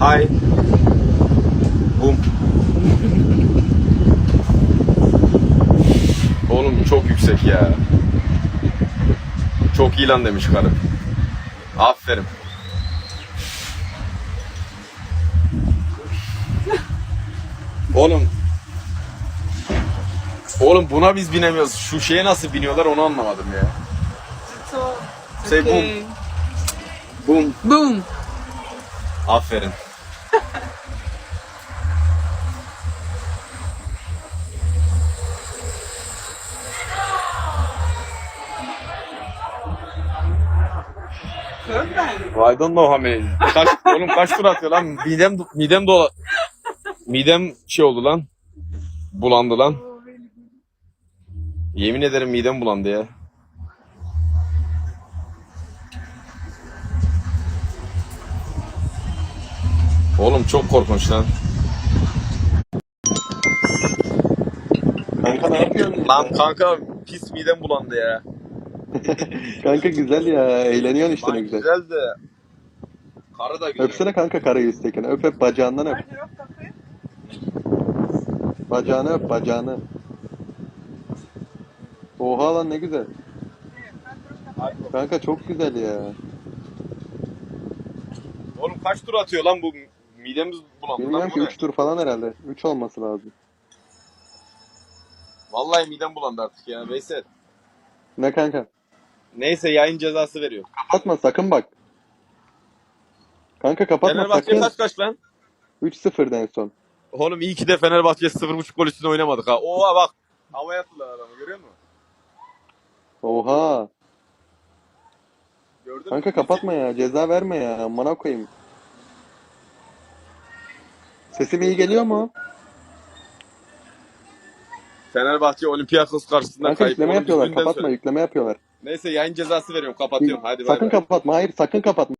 Hi. Boom. Oğlum çok yüksek ya. Çok iyi lan demiş karı. Aferin. Oğlum. Oğlum buna biz binemiyoruz. Şu şeye nasıl biniyorlar onu anlamadım ya. Say okay. Boom. Boom. Aferin. I don't know how many. Kaç, oğlum kaç tur atıyor lan? Midem, midem dola... Midem şey oldu lan. Bulandı lan. Yemin ederim midem bulandı ya. Oğlum çok korkunç lan. Kanka ne yapıyorsun? Lan kanka pis midem bulandı ya. Kanka güzel ya. Eğleniyorsun işte Lan ne güzel. güzel de. Karı da güzel. Öpsene kanka karayı üsttekini. Öp öp bacağından öp. Bacağını öp bacağını. Oha lan ne güzel. Kanka çok güzel ya. Oğlum kaç tur atıyor lan bu midemiz bulandı lan Bilmiyorum ki ne? 3 tur falan herhalde. 3 olması lazım. Vallahi midem bulandı artık ya Veysel. Ne kanka? Neyse yayın cezası veriyor. Kapatma sakın bak. Kanka kapatma Fenerbahçe sakın. kaç kaç lan? 3-0'da en son. Oğlum iyi ki de Fenerbahçe 0.5 gol üstüne oynamadık ha. Oha bak. Havaya attılar adamı görüyor musun? Oha. Gördün mü? Kanka kapatma ya. Ceza verme ya. Amına koyayım. Sesim iyi geliyor mu? Fenerbahçe Olympiakos karşısında Kanka kayıp. yükleme yapıyorlar. Kapatma yükleme yapıyorlar. Neyse yayın cezası veriyorum kapatıyorum. Hadi bay sakın bay. kapatma. Hayır sakın kapatma.